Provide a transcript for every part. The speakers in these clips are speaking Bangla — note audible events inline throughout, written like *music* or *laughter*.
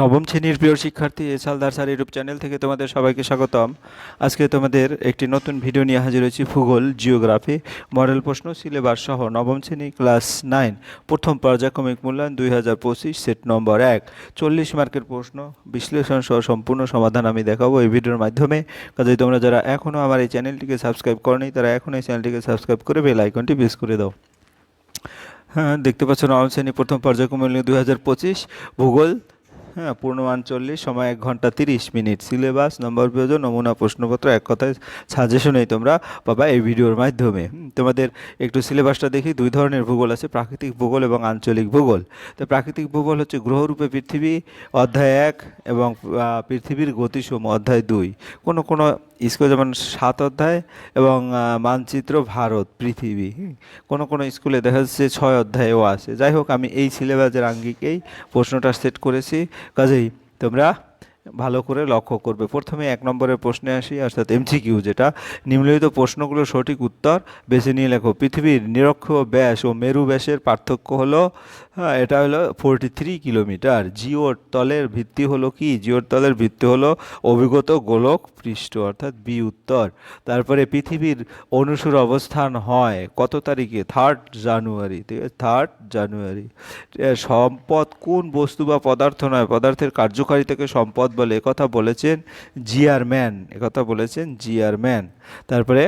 নবম শ্রেণির প্রিয় শিক্ষার্থী S Haldar sir YouTube channel থেকে তোমাদের সবাইকে স্বাগতম। আজকে তোমাদের একটি নতুন ভিডিও নিয়ে হাজির হয়েছি ভূগোল, জিওগ্রাফি, মডেল প্রশ্ন, সিলেবাস সহ নবম শ্রেণি ক্লাস নাইন, প্রথম পর্যায়ক্রমিক মূল্যায়ন দুই হাজার পঁচিশ, সেট নম্বর এক। চল্লিশ মার্কের প্রশ্ন, বিশ্লেষণ সহ সম্পূর্ণ সমাধান আমি দেখাবো এই ভিডিওর মাধ্যমে। কাজেই তোমরা যারা এখনও আমার এই চ্যানেলটিকে সাবস্ক্রাইব করনি, তারা এখন এই চ্যানেলটিকে সাবস্ক্রাইব করে বেল আইকনটি প্রেস করে দাও। হ্যাঁ দেখতে পাচ্ছ নবম শ্রেণি প্রথম পর্যায়ক্রম দুই হাজার পঁচিশ, ভূগোল হ্যাঁ পূর্ণমান চল্লিশ সময় এক ঘণ্টা তিরিশ মিনিট। সিলেবাস, নম্বর প্রয়োজন, নমুনা, প্রশ্নপত্র, এক কথায় সাজেশনেই তোমরা পাবা এই ভিডিওর মাধ্যমে। তোমাদের একটু সিলেবাসটা দেখি, দুই ধরনের ভূগোল আছে, প্রাকৃতিক ভূগোল এবং আঞ্চলিক ভূগোল। তো প্রাকৃতিক ভূগোল হচ্ছে গ্রহরূপে পৃথিবী, অধ্যায় এক এবং পৃথিবীর গতিসম অধ্যায় দুই। কোনো কোনো স্কুল যেমন সাত অধ্যায় এবং মানচিত্র ভারত, পৃথিবী। কোনো কোনো স্কুলে দেখা যাচ্ছে ছয় অধ্যায়েও আছে যাই হোক, আমি এই সিলেবাসের আঙ্গিকেই প্রশ্নটা সেট করেছি কাজেই তোমরা ভালো করে লক্ষ্য করবে। প্রথমে এক নম্বরের প্রশ্নে আসি অর্থাৎ এমসিকিউ যেটা। নিম্নলিখিত প্রশ্নগুলোর সঠিক উত্তর বেছে নিয়ে লেখো। পৃথিবীর নিরক্ষ ব্যাস ও মেরু ব্যাসের পার্থক্য হলো হ্যাঁ, এটা হলো ফোরটি থ্রি কিলোমিটার। জিওর তলের ভিত্তি হলো কি? জিওর তলের ভিত্তি হলো অভিগত গোলক পৃষ্ঠ অর্থাৎ বি উত্তর। তারপরে পৃথিবীর অনুসুর অবস্থান হয় কত তারিখে? থার্ড জানুয়ারি ঠিক আছে? থার্ড জানুয়ারি সম্পদ কোন বস্তু বা পদার্থ নয় পদার্থের কার্যকারিতাকে সম্পদ বলে কথা বলেছেন জিআর ম্যান একথা বলেছেন জিআর ম্যান তারপরে,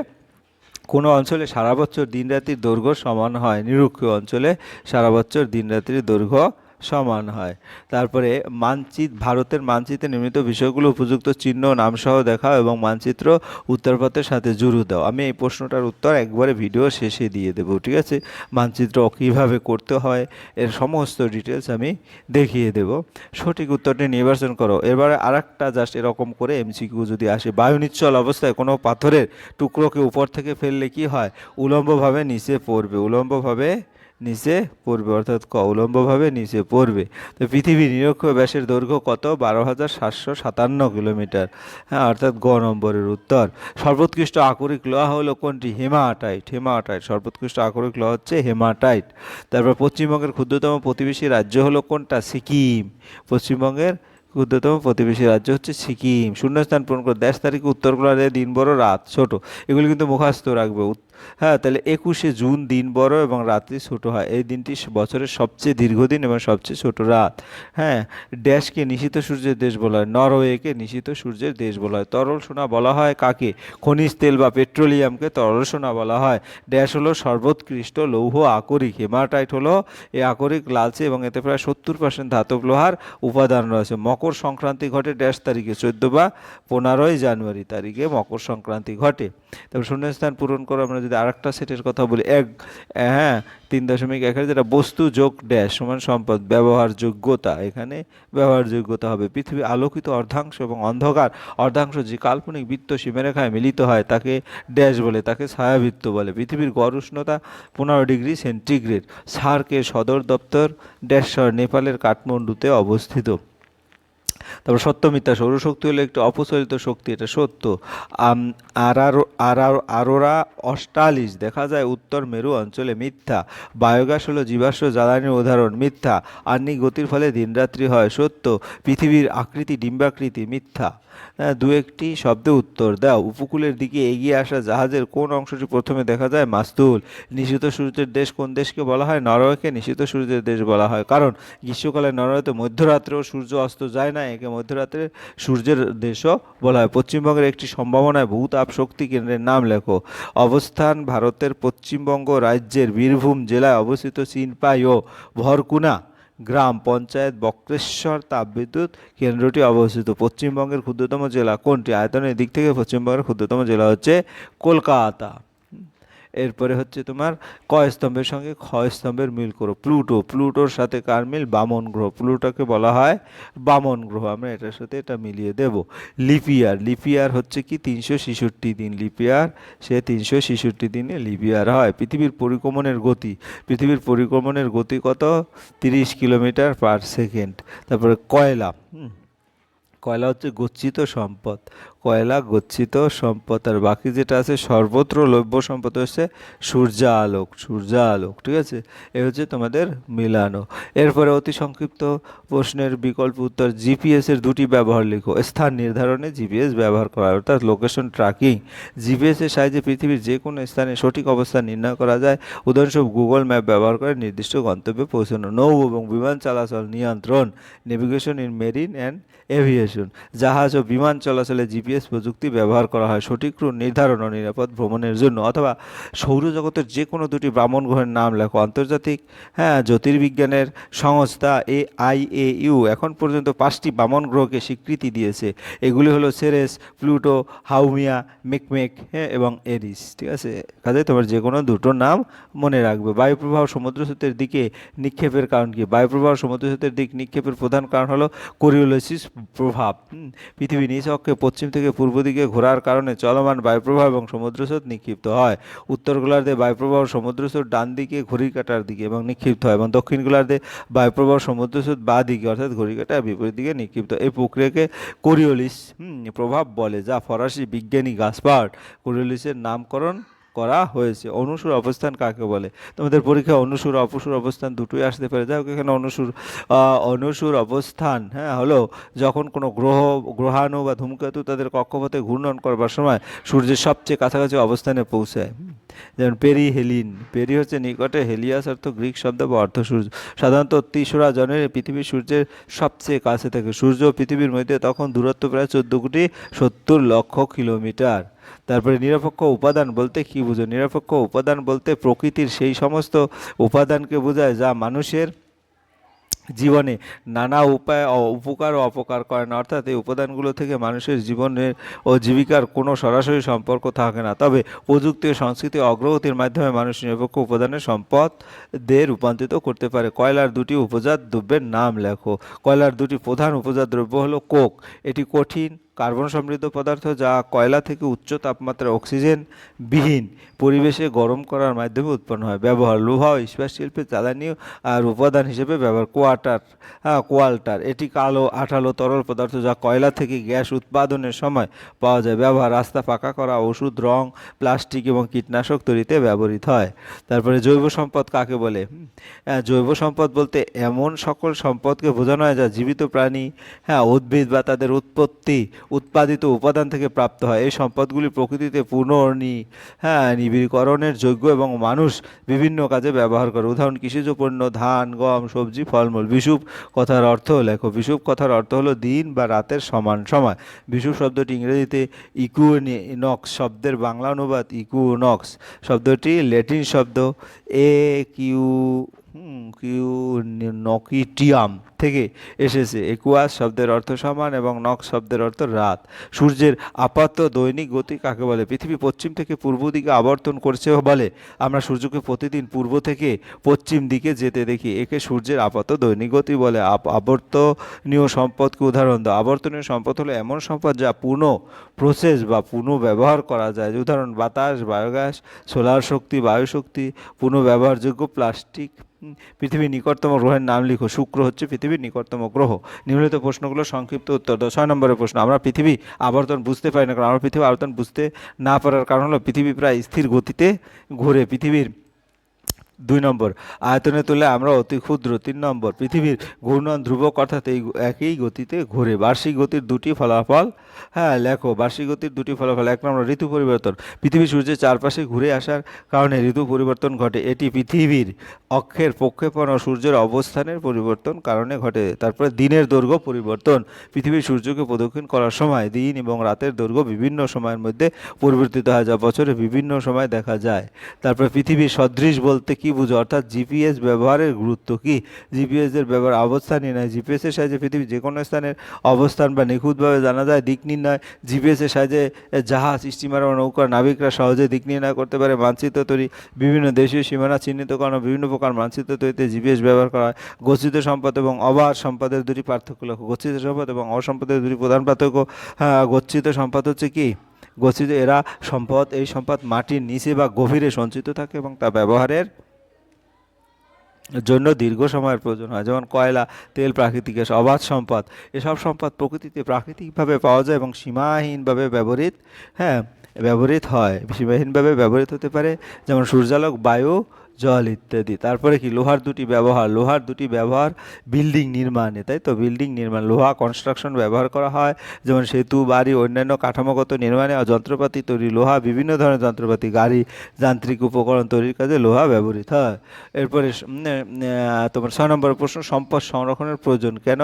কোনো অঞ্চলে সারা বছর দিনরাত্রির দৈর্ঘ্য সমান হয়? নিরুক্ষ অঞ্চলে সারা বছর দিনরাত্রির দৈর্ঘ্য সমান হয়। তারপরে মানচিত, ভারতের মানচিত্রে নির্মিত বিষয়গুলো উপযুক্ত চিহ্ন, নামসহ দেখাও এবং মানচিত্র উত্তরপত্রের সাথে জুড়ে দাও। আমি এই প্রশ্নটার উত্তর একবারে ভিডিও শেষে দিয়ে দেবো, ঠিক আছে? মানচিত্র কীভাবে করতে হয়, এর সমস্ত ডিটেলস আমি দেখিয়ে দেব। সঠিক উত্তরটি নির্বাচন করো। এবারে আরেকটা জাস্ট এরকম করে এমসিকিউ যদি আসে বায়ু নিশ্চল অবস্থায় কোনো পাথরের টুকরোকে উপর থেকে ফেললে কি হয়? উলম্বভাবে নিচে পড়বে, উলম্বভাবে নিচে পড়বে, অর্থাৎ ক, উলম্বভাবে নিচে পড়বে। তো পৃথিবীর নিরক্ষ ব্যাসের দৈর্ঘ্য কত? বারো হাজার সাতশো সাতান্ন কিলোমিটার। হ্যাঁ অর্থাৎ গ নম্বরের উত্তর। সর্বোৎকৃষ্ট আকরিক লোহা হলো কোনটি? হেমাটাইট। হেমাটাইট। সর্বোৎকৃষ্ট আকরিক লোহা হচ্ছে হেমাটাইট। তারপর পশ্চিমবঙ্গের ক্ষুদ্রতম প্রতিবেশী রাজ্য হলো কোনটা? সিকিম। পশ্চিমবঙ্গের ক্ষুদ্রতম প্রতিবেশী রাজ্য হচ্ছে সিকিম। শূন্যস্থান পূরণ করে দেশ তারিখে, উত্তর গোলার্ধে দিন বড় রাত। ছোট। এগুলি কিন্তু মুখাস্ত রাখবে। হ্যাঁ তাহলে একুশে জুন দিন বড় এবং রাত্রি ছোট হয়। এই দিনটি বছরের সবচেয়ে দীর্ঘদিন এবং সবচেয়ে ছোট রাত। হ্যাঁ ড্যাশকে নিশিত সূর্যের দেশ বলা হয়, নরওয়েকে নিশিত সূর্যের দেশ বলা হয়। তরল সোনা বলা হয় কাকে? খনিজ তেল বা পেট্রোলিয়ামকে তরল সোনা বলা হয়। ড্যাশ হলো সর্বোৎকৃষ্ট লৌহ আকরিক, হেমাটাইট হলো এই আকরিক লালচে এবং এতে প্রায় সত্তর পার্সেন্ট ধাতব লোহার উপাদান রয়েছে। মকর সংক্রান্তি ঘটে ড্যাশ তারিখে, চোদ্দ বা পনেরোই জানুয়ারি তারিখে মকর সংক্রান্তি ঘটে। তারপর শূন্যস্থান পূরণ করে, আমরা যদি আরেকটা সেটের কথা বলি, এক হ্যাঁ তিন দশমিক এক যেটা বস্তু যোগ ড্যাশ সমান সম্পদ ব্যবহারযোগ্যতা এখানে ব্যবহারযোগ্যতা হবে। পৃথিবী আলোকিত অর্ধাংশ এবং অন্ধকার অর্ধাংশ যে কাল্পনিক বৃত্ত সীমারেখায় মিলিত হয়, তাকে ড্যাশ বলে, তাকে ছায়াবৃত্ত বলে। পৃথিবীর গড় উষ্ণতা পনেরো ডিগ্রি সেন্টিগ্রেড। সার্কের সদর দপ্তর ড্যাশ শহর নেপালের কাঠমান্ডুতে অবস্থিত। তারপর সত্য মিথ্যা সৌরশক্তি হলো একটি অপচলিত শক্তি, এটা সত্য। আরারো আরারো, আরোরা অষ্টালিশ, দেখা যায় উত্তর মেরু অঞ্চলে মিথ্যা। বায়োগ্যাস হলো জীবাশ্ম জ্বালানির উদাহরণ, মিথ্যা। আর্নিক গতির ফলে দিনরাত্রি হয় সত্য। পৃথিবীর আকৃতি, ডিম্বাকৃতি মিথ্যা। দু একটি শব্দে উত্তর দাও। উপকূলের দিকে এগিয়ে আসা জাহাজের কোন অংশটি প্রথমে দেখা যায়? মাস্তুল। নিশিত সূর্যের দেশ কোন দেশকে বলা হয়? নরওয়েকে নিশিত সূর্যের দেশ বলা হয়। কারণ গ্রীষ্মকালে নরওয়েতে মধ্যরাত্রেও সূর্য অস্ত যায় না, একে মধ্যরাত্রে সূর্যের দেশও বলা হয়। পশ্চিমবঙ্গের একটি সম্ভাবনায় ভূতাপ শক্তি কেন্দ্রের নাম লেখো। অবস্থান ভারতের পশ্চিমবঙ্গ রাজ্যের বীরভূম জেলায় অবস্থিত চিনপাই ও ভরকুনা। গ্রাম পঞ্চায়েত বক্রেশ্বর তাপবিদ্যুৎ কেন্দ্রটি অবস্থিত। পশ্চিমবঙ্গের ক্ষুদ্রতম জেলা কোনটি? আয়তনের দিক থেকে পশ্চিমবঙ্গের ক্ষুদ্রতম জেলা হচ্ছে কলকাতা। এরপরে হচ্ছে তোমার ক স্তম্ভের সঙ্গে খ স্তম্ভের মিল করো? প্লুটো, প্লুটোর সাথে কার মিল? বামন গ্রহ। প্লুটোকে বলা হয় বামন গ্রহ। আমরা এটার সাথে এটা মিলিয়ে দেব। লিপিয়ার। লিপিয়ার হচ্ছে কি? তিনশো ছেষট্টি দিন লিপিয়ার। সে তিনশো ছেষট্টি দিনে লিপিয়ার হয়। পৃথিবীর পরিক্রমণের গতি। পৃথিবীর পরিক্রমণের গতি কত? তিরিশ কিলোমিটার পার সেকেন্ড। তারপরে কয়লা। কয়লা হচ্ছে গচ্ছিত সম্পদ। কয়লা, গচ্ছিত সম্পদ, আর বাকি যেটা আছে সর্বত্র লভ্য সম্পদ হচ্ছে সূর্যালোক সূর্যালোক, ঠিক আছে? এ হচ্ছে তোমাদের মিলানো। এরপরে অতি সংক্ষিপ্ত প্রশ্নের বিকল্প উত্তর, জিপিএস এর দুটি ব্যবহার লিখো। স্থান নির্ধারণে জিপিএস ব্যবহার করা, অর্থাৎ লোকেশন ট্র্যাকিং জিপিএস এর সাহায্যে পৃথিবীর যে কোনো স্থানে সঠিক অবস্থান নির্ণয় করা যায়। উদাহরণস্বরূপ গুগল ম্যাপ ব্যবহার করে নির্দিষ্ট গন্তব্যে পৌঁছানো। নৌ এবং বিমান চলাচল নিয়ন্ত্রণ navigation in marine and aviation জাহাজ ও বিমান চলাচলে জিপিএস প্রযুক্তি ব্যবহার করা হয়। সঠিক রুট নির্ধারণ ও নিরাপদ ভ্রমণের জন্য অথবা সৌরজগতের যে কোনো দুটি ব্রাহ্মণ গ্রহের নাম লেখো। আন্তর্জাতিক হ্যাঁ জ্যোতির্বিজ্ঞানের সংস্থা এ আই এ ইউ এখন পর্যন্ত পাঁচটি বামন গ্রহকে স্বীকৃতি দিয়েছে। এগুলি হলো সেরেস, প্লুটো, হাউমিয়া, মেকমেক হ্যাঁ এবং এরিস। ঠিক আছে? কাজে তোমার যে কোনো দুটো নাম মনে রাখবে। বায়ুপ্রবাহ সমুদ্র স্রোতের দিকে নিক্ষেপের কারণ কি? বায়ুপ্রবাহ সমুদ্র স্রোতের দিক নিক্ষেপের প্রধান কারণ হলো কোরিওলোসিস প্রভাব। পৃথিবী নিজ অক্ষে পশ্চিম থেকে পূর্ব দিকে ঘোরার কারণে চলমান বায়ুপ্রবাহ এবং সমুদ্রস্রোত নিক্ষিপ্ত হয়। উত্তর গোলার্ধে বায়ুপ্রবাহ সমুদ্রস্রোত ডান দিকে ঘড়ি কাটার দিকে এবং নিক্ষিপ্ত হয় এবং দক্ষিণ গোলার্ধে বায়ুপ্রবাহ সমুদ্রস্রোত বা দিকে অর্থাৎ ঘড়ি কাটার বিপরীত দিকে নিক্ষিপ্ত। এই প্রক্রিয়াকে কোরিওলিস প্রভাব বলে, যা ফরাসি বিজ্ঞানী গাসপার্ট কোরিওলিসের নামকরণ করা হয়েছে। অনুসুর অবস্থান কাকে বলে? তোমাদের পরীক্ষায় অনুসুর, অপসুর অবস্থান দুটোই আসতে পারে। যাই হোক, এখানে অনুসুর অনুসুর অবস্থান হ্যাঁ হলো যখন কোনো গ্রহ, গ্রহাণু বা ধূমকেতু তাদের কক্ষপথে ঘূর্ণন করবার সময় সূর্যের সবচেয়ে কাছাকাছি অবস্থানে পৌঁছায়। যেমন পেরি হেলিন পেরি হচ্ছে নিকটে হেলিয়াস অর্থ গ্রিক শব্দ বা অর্থ সূর্য। সাধারণত তিসরা জনের পৃথিবীর সূর্যের সবচেয়ে কাছে থাকে। সূর্য পৃথিবীর মধ্যে তখন দূরত্ব প্রায় চোদ্দ কোটি সত্তর লক্ষ কিলোমিটার। তারপরে নিরপেক্ষ উপাদান বলতে কি বুঝো? নিরপেক্ষ উপাদান বলতে প্রকৃতির সেই সমস্ত উপাদানকে বোঝায় যা মানুষের জীবনে নানা উপায় উপকার ও অপকার করে না। অর্থাৎ এই উপাদানগুলো থেকে মানুষের জীবনের ও জীবিকার কোনো সরাসরি সম্পর্ক থাকে না। তবে প্রযুক্তি ও সংস্কৃতি অগ্রগতির মাধ্যমে মানুষ নিরপেক্ষ উপাদানের সম্পদে রূপান্তরিত করতে পারে। কয়লার দুটি উপজাত দ্রব্যের নাম লেখো। কয়লার দুটি প্রধান উপজাত দ্রব্য হলো কোক। এটি কঠিন কার্বন সমৃদ্ধ পদার্থ যা কয়লা থেকে উচ্চ তাপমাত্রা অক্সিজেন বিহীন পরিবেশে গরম করার মাধ্যমে উৎপন্ন হয়। ব্যবহার লোহা ও ইস্পাত শিল্পে জ্বালানি আর উপাদান হিসেবে ব্যবহার। কোয়াটার হ্যাঁ কোয়াল্টার, এটি কালো, আঠালো তরল পদার্থ যা কয়লা থেকে গ্যাস উৎপাদনের সময় পাওয়া যায়। ব্যবহার রাস্তা পাকা করা, ওষুধ, রং, প্লাস্টিক এবং কীটনাশক তৈরিতে ব্যবহৃত হয়। তারপরে জৈব সম্পদ কাকে বলে? জৈব সম্পদ বলতে এমন সকল সম্পদকে বোঝানো হয় যা জীবিত প্রাণী হ্যাঁ উদ্ভিদ বা তাদের উৎপত্তি উৎপাদিত উপাদান থেকে প্রাপ্ত হয়। এই সম্পদগুলি প্রকৃতিতে পুনর্নি হ্যাঁ নিবিড়করণের যোগ্য এবং মানুষ বিভিন্ন কাজে ব্যবহার করে। উদাহরণ, কৃষিজ পণ্য, ধান, গম, সবজি, ফলমূল। বিষুব কথার অর্থ লেখো বিষুব কথার অর্থ হলো দিন বা রাতের সমান সময়। বিষুব শব্দটি ইংরেজিতে ইকুইনক্স শব্দের বাংলা অনুবাদ ইকুইনক্স শব্দটি ল্যাটিন শব্দ এ কিউ কিউ নকিটিয়াম থেকে এসেছে। একুয়াস শব্দের অর্থ সমান এবং নক শব্দের অর্থ রাত। সূর্যের আপাত দৈনিক গতি কাকে বলে? পৃথিবী পশ্চিম থেকে পূর্ব দিকে আবর্তন করছে বলে। আমরা সূর্যকে প্রতিদিন পূর্ব থেকে পশ্চিম দিকে যেতে দেখি। একে সূর্যের আপাত দৈনিক গতি বলে। আবর্তনীয় সম্পদকে উদাহরণ দাও। আবর্তনীয় সম্পদ হলো এমন সম্পদ যা পুনঃ প্রসেস বা পুনঃ ব্যবহার করা যায়। উদাহরণ, বাতাস বায়োগ্যাস সোলার শক্তি, বায়ুশক্তি পুনঃ ব্যবহারযোগ্য প্লাস্টিক পৃথিবীর নিকটতম গ্রহের নাম লিখো। শুক্র হচ্ছে পৃথিবীর নিকটতম গ্রহ। নিম্নলিখিত প্রশ্নগুলো সংক্ষিপ্ত উত্তর দাও। ছয় নম্বরের প্রশ্ন, আমরা পৃথিবী আবর্তন বুঝতে পারি না, কারণ আমরা পৃথিবী আবর্তন বুঝতে না পারার কারণ হলো পৃথিবী প্রায় স্থির গতিতে ঘুরে। পৃথিবীর দুই নম্বর। আয়তনে তুলে আমরা অতি ক্ষুদ্র তিন নম্বর। পৃথিবীর ঘূর্ণন ধ্রুবক অর্থাৎ এই একই গতিতে ঘুরে। বার্ষিক গতির দুটি ফলাফল হ্যাঁ লেখো, বার্ষিক গতির দুটি ফলাফল। এক নম্বর, ঋতু পরিবর্তন। পৃথিবী সূর্যের চারপাশে ঘুরে আসার কারণে ঋতু পরিবর্তন ঘটে। এটি পৃথিবীর অক্ষের প্রক্ষেপণ ও সূর্যের অবস্থানের পরিবর্তন কারণে ঘটে। তারপরে দিনের দৈর্ঘ্য পরিবর্তন। পৃথিবীর সূর্যকে প্রদক্ষিণ করার সময় দিন এবং রাতের দৈর্ঘ্য বিভিন্ন সময়ের মধ্যে পরিবর্তিত হয়, যা বছরে বিভিন্ন সময় দেখা যায়। তারপরে পৃথিবীর সদৃশ বলতে কি বুঝো? অর্থাৎ জিপিএস ব্যবহারের গুরুত্ব কি? জিপিএস এর ব্যবহার অবস্থান নির্ণয় জিপিএস এর সাহায্যে পৃথিবীর যে কোনো স্থানের অবস্থান বা নিখুঁতভাবে জানা যায় দিক নির্ণয় জিপিএস এর সাহায্যে জাহাজ স্টিমার ও নৌকার নাবিকরা সহজে দিক নির্ণয় করতে পারে। মানচিত্র তৈরি বিভিন্ন দেশীয় সীমানা চিহ্নিতকরণ ও বিভিন্ন প্রকার মানচিত্র তৈরিতে জিপিএস ব্যবহার করা হয়। গচ্ছিত সম্পদ এবং অবাধ সম্পদের দুটি পার্থক্য লক্ষ্য। গচ্ছিত সম্পদ এবং অসম্পদের দুটি প্রধান পার্থক্য হ্যাঁ, গচ্ছিত সম্পদ হচ্ছে কি? গচ্ছিত এরা সম্পদ এই সম্পদ মাটির নিচে বা গভীরে সঞ্চিত থাকে এবং তা ব্যবহারের জন্য দীর্ঘ সময়ের প্রয়োজন হয়। যেমন কয়লা, তেল, প্রাকৃতিক গ্যাস, অবাধ সম্পদ, এসব সম্পদ প্রকৃতিতে প্রাকৃতিকভাবে পাওয়া যায় এবং সীমাহীনভাবে ব্যবহৃত হ্যাঁ ব্যবহৃত হয়। সীমাহীনভাবে ব্যবহৃত হতে পারে, যেমন সূর্যালোক, বায়ু জল ইত্যাদি। তারপরে কি? লোহার দুটি ব্যবহার। লোহার দুটি ব্যবহার বিল্ডিং নির্মাণে, তাই তো? বিল্ডিং নির্মাণ। লোহা কনস্ট্রাকশন ব্যবহার করা হয়, যেমন সেতু, বাড়ি, অন্যান্য কাঠামোগত নির্মাণে যন্ত্রপাতি তৈরি, লোহা, বিভিন্ন ধরনের যন্ত্রপাতি, গাড়ি, যান্ত্রিক উপকরণ তৈরির কাজে লোহা ব্যবহৃত হয়। এরপরে তোমার ছয় নম্বর প্রশ্ন, সম্পদ সংরক্ষণের প্রয়োজন কেন?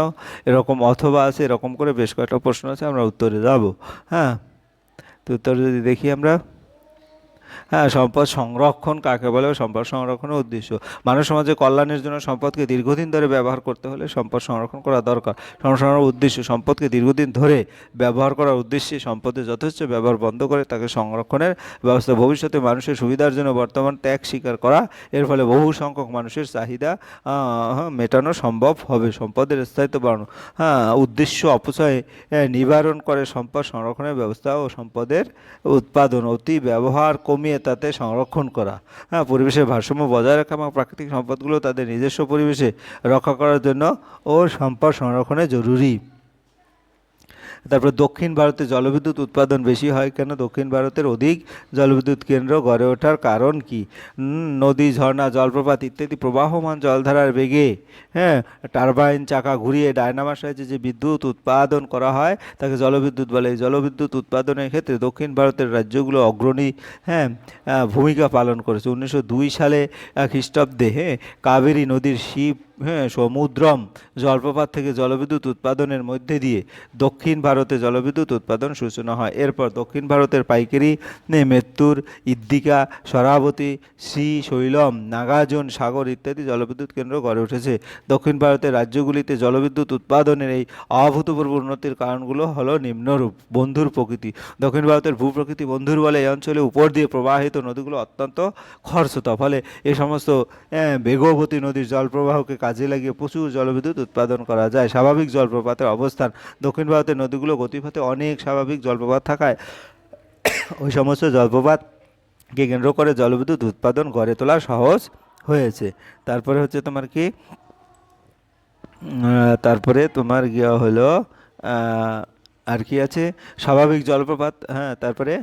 এরকম অথবা আছে, এরকম করে বেশ কয়েকটা প্রশ্ন আছে, আমরা উত্তরে যাব। হ্যাঁ? তো উত্তরে যদি দেখি আমরা। হ্যাঁ সম্পদ সংরক্ষণ কাকে বলে? সম্পদ সংরক্ষণের উদ্দেশ্য। মানব সমাজে কল্যাণের জন্য সম্পদকে দীর্ঘদিন ধরে ব্যবহার করতে হলে সম্পদ সংরক্ষণ করা দরকার। সংরক্ষণের উদ্দেশ্য, সম্পদকে দীর্ঘদিন ধরে ব্যবহার করার উদ্দেশ্যে সম্পদের যথেষ্ট ব্যবহার বন্ধ করে তাকে সংরক্ষণের ব্যবস্থা, ভবিষ্যতে মানুষের সুবিধার জন্য বর্তমান ত্যাগ স্বীকার করা, এর ফলে বহু সংখ্যক মানুষের চাহিদা মেটানো সম্ভব হবে সম্পদের স্থায়িত্ব বাড়ানো। হ্যাঁ উদ্দেশ্য অপচয় নিবারণ করে সম্পদ সংরক্ষণের ব্যবস্থা ও সম্পদের উৎপাদন অতি ব্যবহার কমিয়ে তাতে সংরক্ষণ করা। হ্যাঁ পরিবেশের ভারসাম্য বজায় রাখা এবং প্রাকৃতিক সম্পদগুলো তাদের নিজস্ব পরিবেশে রক্ষা করার জন্য ও সম্পদ সংরক্ষণে জরুরি। তারপর দক্ষিণ ভারতে জলবিদ্যুৎ উৎপাদন বেশি হয় কেন? দক্ষিণ ভারতের অধিক জলবিদ্যুৎ কেন্দ্র গড়ে ওঠার কারণ কি? নদী, ঝর্ণা, জলপ্রপাত ইত্যাদি প্রবাহমান জলধারার বেগে হ্যাঁ টারবাইন চাকা ঘুরিয়ে ডায়নামার সাহায্যে যে বিদ্যুৎ উৎপাদন করা হয়, তাকে জলবিদ্যুৎ বলে। এই জলবিদ্যুৎ উৎপাদনের ক্ষেত্রে দক্ষিণ ভারতের রাজ্যগুলো অগ্রণী হ্যাঁ ভূমিকা পালন করেছে। উনিশশো দুই সালে খ্রিস্টাব্দে হ্যাঁ কাবেরী নদীর শিব হ্যাঁ সমুদ্রম জলপ্রপাত থেকে জলবিদ্যুৎ উৎপাদনের মধ্যে দিয়ে দক্ষিণ ভারতে জলবিদ্যুৎ উৎপাদন সূচনা হয়। এরপর দক্ষিণ ভারতের পাইকারি মেত্তুর ইদ্দিকা সরাবতী শ্রী শৈলম নাগার্জুন সাগর ইত্যাদি জলবিদ্যুৎ কেন্দ্র গড়ে উঠেছে। দক্ষিণ ভারতের রাজ্যগুলিতে জলবিদ্যুৎ উৎপাদনের এই অভূতপূর্ব উন্নতির কারণগুলো হলো নিম্নরূপ বন্ধুর প্রকৃতি। দক্ষিণ ভারতের ভূপ্রকৃতি বন্ধুর বলে এই অঞ্চলে উপর দিয়ে প্রবাহিত নদীগুলো অত্যন্ত খরস্রোতা। ফলে এ সমস্ত আহ, বেগবতী নদীর জলপ্রবাহকে কাজে লাগিয়ে প্রচুর জলবিদ্যুৎ উৎপাদন করা যায়। স্বাভাবিক জলপ্রপাতের অবস্থান। দক্ষিণ ভারতের নদীগুলো গতিপথে অনেক স্বাভাবিক জলপ্রপাত থাকায় ওই সমস্ত জলপ্রপাতকে কেন্দ্র করে জলবিদ্যুৎ উৎপাদন গড়ে তোলা সহজ হয়েছে। তারপরে হচ্ছে তোমার কি? তারপরে তোমার গিয়া হলো আর কি আছে? স্বাভাবিক জলপ্রপাত হ্যাঁ তারপরে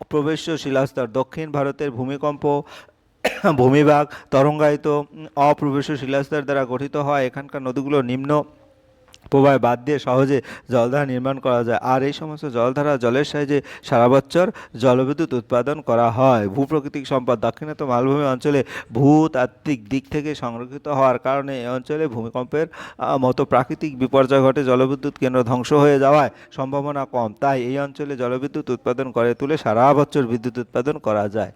অপ্রবেশ্য শিলাস্তর দক্ষিণ ভারতের ভূমিকম্প ভূমিভাগ তরঙ্গায়িত অপ্রবেশ শিলাস্তর দ্বারা গঠিত হয়। এখানকার নদীগুলো নিম্ন প্রবাহ বাদ দিয়ে সহজে জলধারা নির্মাণ করা যায়। আর এই সমস্ত জলধারা জলের সাহায্যে সারা বছর জলবিদ্যুৎ উৎপাদন করা হয়। ভূপ্রকৃতিক সম্পদ দাক্ষিণাত্য মালভূমি অঞ্চলে ভূতাত্ত্বিক দিক থেকে সংরক্ষিত হওয়ার কারণে এই অঞ্চলে ভূমিকম্পের মতো প্রাকৃতিক বিপর্যয় ঘটে। জলবিদ্যুৎ কেন্দ্র ধ্বংস হয়ে যাওয়ায় সম্ভাবনা কম। তাই এই অঞ্চলে জলবিদ্যুৎ উৎপাদন করে তুলে সারা বছর বিদ্যুৎ উৎপাদন করা যায়।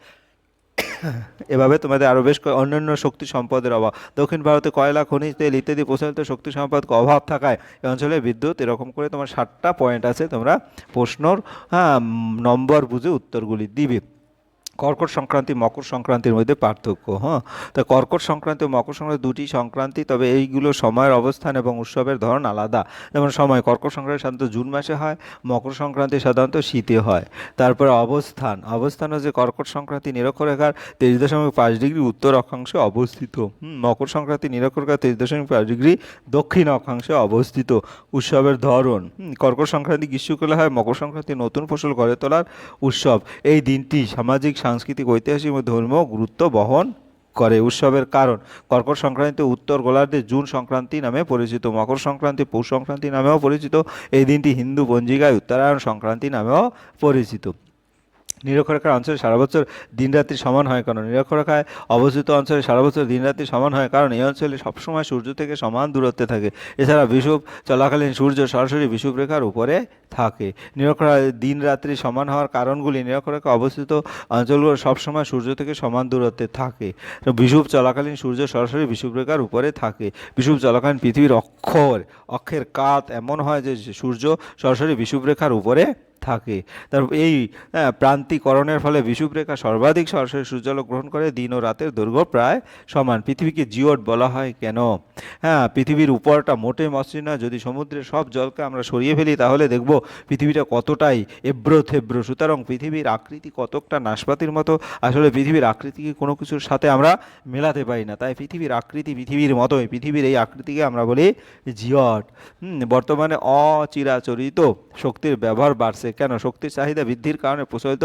এভাবে তোমাদের আরও বেশ অন্যান্য শক্তি সম্পদের অভাব। দক্ষিণ ভারতে কয়লা, খনিজ, তেল ইত্যাদি প্রচলিত শক্তি সম্পদ অভাব থাকায় এই অঞ্চলে বিদ্যুৎ এরকম করে তোমার ষাটটা পয়েন্ট আছে। তোমরা প্রশ্নর হ্যাঁ নম্বর বুঝে উত্তরগুলি দিবে। কর্কট সংক্রান্তি, মকর সংক্রান্তির মধ্যে পার্থক্য হ্যাঁ? তা কর্কট সংক্রান্তি, মকর সংক্রান্তি দুটি সংক্রান্তি, তবে এইগুলো সময়ের অবস্থান এবং উৎসবের ধরন আলাদা। যেমন সময় কর্কট সংক্রান্তি সাধারণত জুন মাসে হয়, মকর সংক্রান্তি সাধারণত শীতে হয়। তারপরে অবস্থান অবস্থান হচ্ছে কর্কট সংক্রান্তি নিরক্ষরেখার তেইশ দশমিক পাঁচ ডিগ্রি উত্তর অক্ষাংশে অবস্থিত। মকর সংক্রান্তি নিরক্ষরেখার তেইশ দশমিক পাঁচ ডিগ্রি দক্ষিণ অক্ষাংশে অবস্থিত। উৎসবের ধরন কর্কট সংক্রান্তি গ্রীষ্মকালে হয়, মকর সংক্রান্তি নতুন ফসল গড়ে তোলার উৎসব। এই দিনটি সামাজিক সাংস্কৃতিক, ঐতিহাসিক ও ধর্মীয় গুরুত্ব বহন করে। উৎসবের কারণ, কর্কট সংক্রান্তি, উত্তর গোলার্ধে জুন সংক্রান্তি নামে পরিচিত, মকর সংক্রান্তি, পৌষ সংক্রান্তি নামেও পরিচিত, এই দিনটি হিন্দু পঞ্জিকায় উত্তরায়ণ সংক্রান্তি নামেও পরিচিত। নিরক্ষরেখার অঞ্চলে সারা বছর দিনরাত্রি সমান হয় কারণ নিরক্ষরেখায় অবস্থিত অঞ্চলে সারা বছর দিনরাত্রি সমান হয় কারণ এই অঞ্চলে সবসময় সূর্য থেকে সমান দূরত্বে থাকে। এছাড়া বিষুব চলাকালীন সূর্য সরাসরি বিষুব রেখার উপরে থাকে। নিরক্ষরেখা দিন রাত্রি সমান হওয়ার কারণগুলি নিরক্ষরেখা অবস্থিত অঞ্চলগুলো সবসময় সূর্য থেকে সমান দূরত্বে থাকে। বিষুব চলাকালীন সূর্য সরাসরি বিষুব রেখার উপরে থাকে। বিষুব চলাকালীন পৃথিবীর অক্ষর, অক্ষের কাত এমন হয় যে সূর্য সরাসরি বিষুব রেখার উপরে থাকে। তার এই হ্যাঁ, প্রান্তিকরণের ফলে বিষুবরেখা সর্বাধিক সরাসরি সূর্যালোক গ্রহণ করে দিন ও রাতের দৈর্ঘ্য প্রায় সমান। পৃথিবীকে জিওট বলা হয় কেন? হ্যাঁ পৃথিবীর উপরটা মোটে মসৃণ নয়। যদি সমুদ্রের সব জলকে আমরা সরিয়ে ফেলি তাহলে দেখব পৃথিবীটা কতটাই এব্রো থেব্রো সুতরাং পৃথিবীর আকৃতি কতকটা নাশপাতির মতো আসলে পৃথিবীর আকৃতিকে কোনো কিছুর সাথে আমরা মেলাতে পারি না। তাই পৃথিবীর আকৃতি পৃথিবীর মতোই। পৃথিবীর এই আকৃতিকে আমরা বলি হুম, বর্তমানে অচিরাচরিত শক্তির ব্যবহার বাড়ছে কেন? শক্তির চাহিদা বৃদ্ধির কারণে প্রচলিত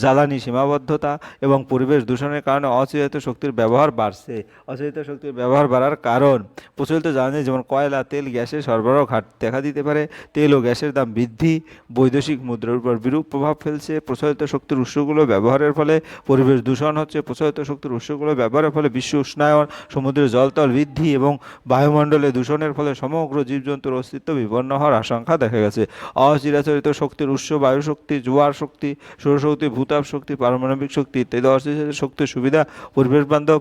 জ্বালানি সীমাবদ্ধতা এবং পরিবেশ দূষণের কারণে অচিরায়িত শক্তির ব্যবহার বাড়ছে। অচিরায়িত শক্তির ব্যবহার বাড়ার কারণ, প্রচলিত জ্বালানি যেমন কয়লা, তেল, গ্যাসের সরবরাহ ঘাট দেখা দিতে পারে, তেল ও গ্যাসের দাম বৃদ্ধি, বৈদেশিক মুদ্রার উপর বিরূপ প্রভাব ফেলছে, প্রচলিত শক্তির উৎসগুলো ব্যবহারের ফলে পরিবেশ দূষণ হচ্ছে, প্রচলিত শক্তির উৎসগুলো ব্যবহারের ফলে বিশ্ব উষ্ণায়ন, সমুদ্রের জলতল বৃদ্ধি এবং বায়ুমণ্ডলে দূষণের ফলে সমগ্র জীবজন্তুর অস্তিত্ব বিপন্ন হওয়ার আশঙ্কা দেখা গেছে। অচিরাচরিত শক্তির উৎস বায়ু শক্তি জোয়ার শক্তি সৌরশক্তি ভূতাপ শক্তি পারমাণবিক শক্তি ইত্যাদি অচিরাচরিত শক্তির সুবিধা পরিবেশ বান্ধব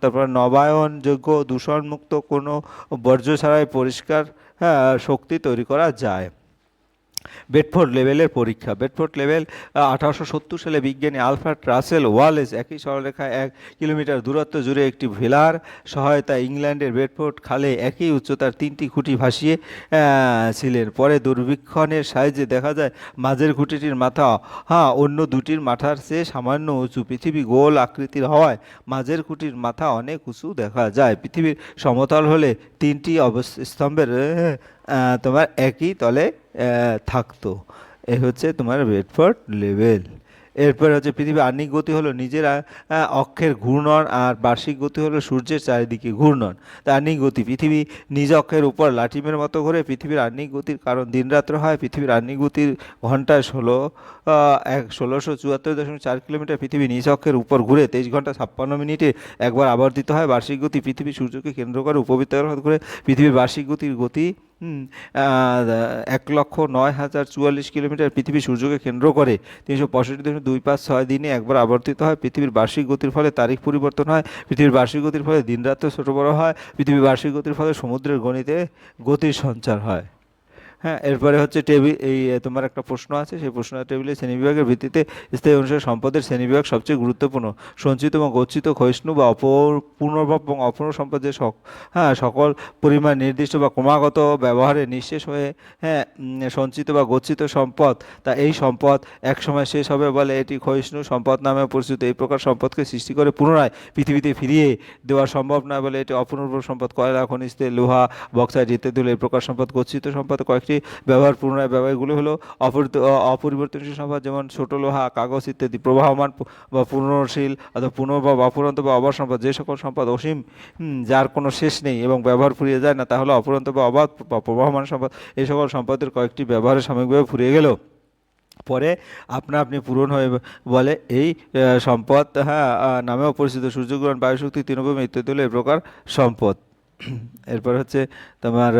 তারপর নবায়নযোগ্য দূষণমুক্ত কোনো বর্জ্য ছাড়াই পরিষ্কার হ্যাঁ, শক্তি তৈরি করা যায়। বেডফোর্ড লেভেলের পরীক্ষা। বেডফোর্ড লেভেল আঠারোশো সত্তর সালে বিজ্ঞানী আলফ্রেড রাসেল ওয়ালেস একই সরলরেখায় এক কিলোমিটার দূরত্ব জুড়ে একটি ভেলার সহায়তা ইংল্যান্ডের বেডফোর্ড খালে একই উচ্চতার তিনটি খুঁটি ভাসিয়ে ছিলেন। পরে দুর্বীক্ষণের সাহায্যে দেখা যায়, মাঝের খুঁটিটির মাথা হ্যাঁ অন্য দুটির মাথার চেয়ে সামান্য উঁচু। পৃথিবী গোল আকৃতির হওয়ায় মাঝের খুঁটির মাথা অনেক উঁচু দেখা যায়। পৃথিবীর সমতল হলে তিনটি অবস- স্তম্ভের তোমার একই তলে থাকতো। এ হচ্ছে তোমার বেডফোর্ড লেভেল এরপর হচ্ছে পৃথিবীর আহ্নিক গতি হলো নিজের অক্ষের ঘূর্ণন আর বার্ষিক গতি হলো সূর্যের চারিদিকে ঘূর্ণন। তা আহ্নিক গতি, পৃথিবী নিজ অক্ষের উপর লাটিমের মতো ঘুরে, পৃথিবীর আহ্নিক গতির কারণ দিনরাত্র হয়, পৃথিবীর আহ্নিক গতির ঘন্টায় ষোলো এক, ষোলোশো চুয়াত্তর দশমিক চার কিলোমিটার পৃথিবী নিজ অক্ষের উপর ঘুরে, তেইশ ঘণ্টা ছাপ্পান্ন মিনিটে একবার আবর্তিত হয়। বার্ষিক গতি, পৃথিবী সূর্যকে কেন্দ্র করে উপবৃত্তাকার করে পৃথিবীর বার্ষিক গতির গতি এক লক্ষ নয় হাজার চুয়াল্লিশ কিলোমিটার পৃথিবী সূর্যকে কেন্দ্র করে তিনশো পঁয়ষট্টি দশমিক দুই পাঁচ ছয় দিনে একবার আবর্তিত হয়। পৃথিবীর বার্ষিক গতির ফলে তারিখ পরিবর্তন হয়। পৃথিবীর বার্ষিক গতির ফলে দিনরাত্র ছোটো বড়ো হয়। পৃথিবীর বার্ষিক গতির ফলে সমুদ্রের গণিতে গতির সঞ্চার হয়। হ্যাঁ এরপরে হচ্ছে টেবিল এই তোমার একটা প্রশ্ন আছে, সেই প্রশ্ন টেবিলে শ্রেণীবিভাগের ভিত্তিতে স্থায়ী অনুসারে সম্পদের শ্রেণীবিভাগ সবচেয়ে গুরুত্বপূর্ণ। সঞ্চিত এবং গচ্ছিত ক্ষয়িষ্ণু বা অপর পুনর্ভাব এবং অপূর্ণ সম্পদ যে সক হ্যাঁ সকল পরিমাণ নির্দিষ্ট বা ক্রমাগত ব্যবহারে নিঃশেষ হয়ে হ্যাঁ সঞ্চিত বা গচ্ছিত সম্পদ, তা এই সম্পদ এক সময় শেষ হবে বলে এটি ক্ষয়িষ্ণু সম্পদ নামে পরিচিত। এই প্রকার সম্পদকে সৃষ্টি করে পুনরায় পৃথিবীতে ফিরিয়ে দেওয়া সম্ভব নয় বলে এটি অপুনর্ভর সম্পদ। কয়লা, খনিজ লোহা বক্সাইড ইত্যাদি এই প্রকার সম্পদ। গচ্ছিত সম্পদ কয়েকটি ব্যবহার পুনরায় ব্যবহারগুলো হলো অপরিবর্তনশীল সম্পদ যেমন ছোট লোহা, কাগজ ইত্যাদি, প্রবাহমান বা পুনর্শীল অথবা পুনঃ বা অপরন্ত বা অবাধ সম্পদ, যে সকল সম্পদ অসীম যার কোনো শেষ নেই এবং ব্যবহার ফুরিয়ে যায় না, তাহলে অপুরন্ত বা অবাধ বা প্রবাহমান সম্পদ, এই সকল সম্পদের কয়েকটি ব্যবহারে সাময়িকভাবে ফুরিয়ে গেল। পরে আপনা আপনি পূরণ হয়ে বলে এই সম্পদ হ্যাঁ নামেও পরিচিত সূর্যগ্রহণ, বায়ুশক্তি, তৃণভূমি, ইত্যাদি হলো এই প্রকার সম্পদ। *clears throat* এরপর হচ্ছে তোমার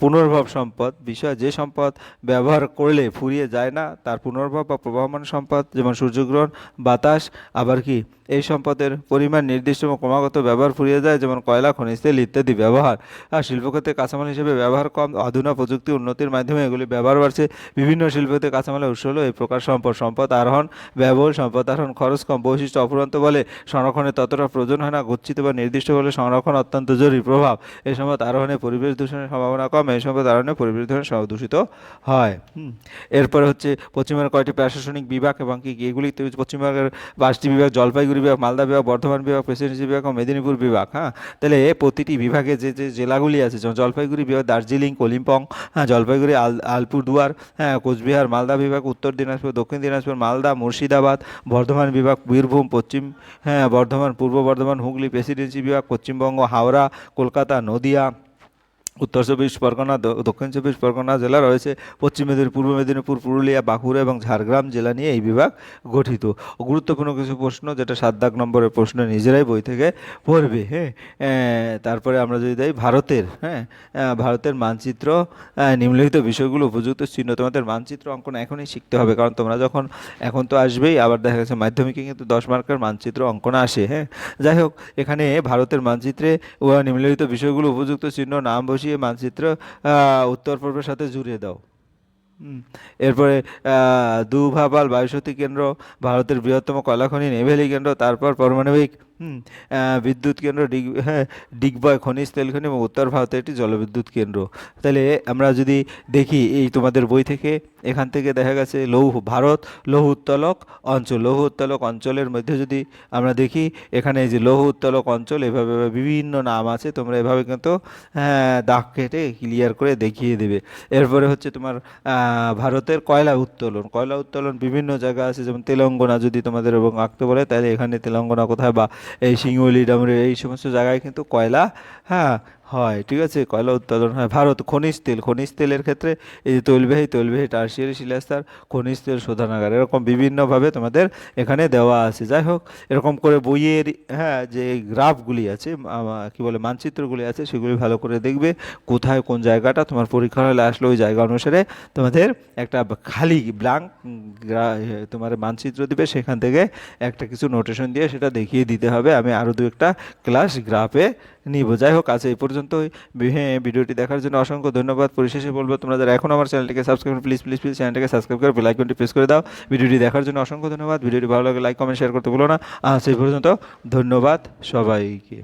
পুনর্ভব সম্পদ। বিষয় যে সম্পদ ব্যবহার করলে ফুরিয়ে যায় না, তার পুনর্ভব বা প্রবাহমান সম্পদ, যেমন সূর্যগ্রহণ, বাতাস, আবার কি? এই সম্পদের পরিমাণ নির্দিষ্ট এবং ক্রমাগত ব্যবহার ফুরিয়ে যায়, যেমন কয়লা, খনিজ তেল ইত্যাদি ব্যবহার। আর শিল্পক্ষেত্রে কাঁচামাল হিসেবে ব্যবহার কম আধুনিক প্রযুক্তি উন্নতির মাধ্যমে এগুলি ব্যবহার বাড়ছে। বিভিন্ন শিল্পতে কাঁচামালের উৎস হলো এই প্রকার সম্পদ। সম্পদ আরোহণ ব্যবহার সম্পদ আরোহণ, খরচ কম, বৈশিষ্ট্য অফুরন্ত বলে সংরক্ষণের ততটা প্রয়োজন হয় না। গচ্ছিত বা নির্দিষ্ট বলে সংরক্ষণ অত্যন্ত জরুরি প্রভাব। এই সম্পদ আরোহণে পরিবেশ দূষণের সম্ভাবনা কম এই সম্পদ আরোহণে পরিবেশ দূষণ দূষিত হয়। এরপরে হচ্ছে পশ্চিমবঙ্গের কয়েকটি প্রশাসনিক বিভাগ এবং কি এগুলি পশ্চিমবঙ্গের পাঁচটি বিভাগ, জলপাইগুড়ি বিভাগ, মালদা বিভাগ, বর্ধমান বিভাগ, প্রেসিডেন্সি বিভাগ ও মেদিনীপুর বিভাগ হ্যাঁ? তাহলে প্রতিটি বিভাগে যে যে জেলাগুলি আছে, যেমন জলপাইগুড়ি বিভাগ, দার্জিলিং, কলিম্পং হ্যাঁ জলপাইগুড়ি, আল আলপুরদুয়ার হ্যাঁ কোচবিহার, মালদা বিভাগ, উত্তর দিনাজপুর, দক্ষিণ দিনাজপুর, মালদা, মুর্শিদাবাদ, বর্ধমান বিভাগ, বীরভূম, পশ্চিম হ্যাঁ বর্ধমান, পূর্ব বর্ধমান, হুগলি, প্রেসিডেন্সি বিভাগ, পশ্চিমবঙ্গ, হাওড়া, কলকাতা, নদিয়া উত্তর চব্বিশ পরগনা দক্ষিণ চব্বিশ পরগনা জেলা রয়েছে। পশ্চিম মেদিনীপুর, পূর্ব মেদিনীপুর, পুরুলিয়া, বাঁকুড়া এবং ঝাড়গ্রাম জেলা নিয়ে এই বিভাগ গঠিত। গুরুত্বপূর্ণ কিছু প্রশ্ন, যেটা সাত দাগ নম্বরের প্রশ্ন নিজেরাই বই থেকে পড়বে হ্যাঁ? তারপরে আমরা যদি দেই ভারতের হ্যাঁ? ভারতের মানচিত্র নিম্নলিখিত বিষয়গুলো উপযুক্ত চিহ্ন, তোমাদের মানচিত্র অঙ্কন এখনই শিখতে হবে, কারণ তোমরা যখন, এখন তো আসবেই, আবার দেখা গেছে মাধ্যমিকে কিন্তু দশ মার্কের মানচিত্র অঙ্কন আসে হ্যাঁ? যাই হোক, এখানে ভারতের মানচিত্রে নিম্নলিখিত বিষয়গুলো উপযুক্ত চিহ্ন, নাম বসিয়ে মানচিত্র উত্তরপূর্বের উত্তর পূর্বের সাথে জুড়ে দাও। এরপরে দুভাবাল বায়ুশক্তি কেন্দ্র, ভারতের বৃহত্তম কয়লাখনি নেভেলি কেন্দ্র, তারপর পারমাণবিক হুম, বিদ্যুৎ কেন্দ্র ডিগ হ্যাঁ ডিগবয় খনিজ তেল খনি এবং উত্তর ভারতের একটি জলবিদ্যুৎ কেন্দ্র। তাহলে আমরা যদি দেখি এই তোমাদের বই থেকে এখান থেকে দেখা গেছে লৌহ ভারত লৌহ উত্তোলক অঞ্চল। লৌহ উত্তলক অঞ্চলের মধ্যে যদি আমরা দেখি এখানে যে লৌহ উত্তলক অঞ্চল এভাবে এভাবে বিভিন্ন নাম আছে তোমরা এভাবে কিন্তু হ্যাঁ, দাগ কেটে ক্লিয়ার করে দেখিয়ে দেবে। এরপরে হচ্ছে তোমার ভারতের কয়লা উত্তোলন। কয়লা উত্তোলন বিভিন্ন জায়গা আছে যেমন তেলেঙ্গানা যদি তোমাদের এবং আঁকতে বলে তাহলে এখানে তেলেঙ্গানা কোথায় বা এই শিঙ্গুলি ডামরি এই সমস্ত জায়গায় কিন্তু কয়লা হ্যাঁ হয়, ঠিক আছে, কয়লা উৎপাদন হয়। ভারত, খনিজ তেল, খনিজ তেলের ক্ষেত্রে এই যে তৈলবাহী তৈলবাহী টার্সিয়ারি, শিলাস্তর, খনিজ তেল, শোধনাগার, এরকম বিভিন্নভাবে তোমাদের এখানে দেওয়া আছে। যাই হোক, এরকম করে বইয়ের হ্যাঁ যে গ্রাফগুলি আছে কি বলে, মানচিত্রগুলি আছে, সেগুলি ভালো করে দেখবে কোথায় কোন জায়গাটা তোমার পরীক্ষা হলে আসলে ওই জায়গা অনুসারে তোমাদের একটা খালি ব্ল্যাঙ্ক তোমার মানচিত্র দিবে। সেখান থেকে একটা কিছু নোটেশন দিয়ে সেটা দেখিয়ে দিতে হবে। আমি আরও দু একটা ক্লাস গ্রাফে নিব। যাই হোক, আজ এই পর্যন্তই। হ্যাঁ ভিডিওটি দেখার জন্য অসংখ্য ধন্যবাদ। পরিশেষে বলব, তোমরা যারা এখন আমার চ্যানেলটিকে সাবস্ক্রাইব প্লিজ প্লিজ প্লিজ চ্যানেলটিকে সাবস্ক্রাইব করে বেলাইকনটি প্রেস করে দাও। ভিডিওটি দেখার জন্য অসংখ্য ধন্যবাদ। ভিডিওটি ভালো লাগে লাইক কমেন্ট শেয়ার করতে ভুলো না। আজ এই পর্যন্ত, ধন্যবাদ সবাইকে।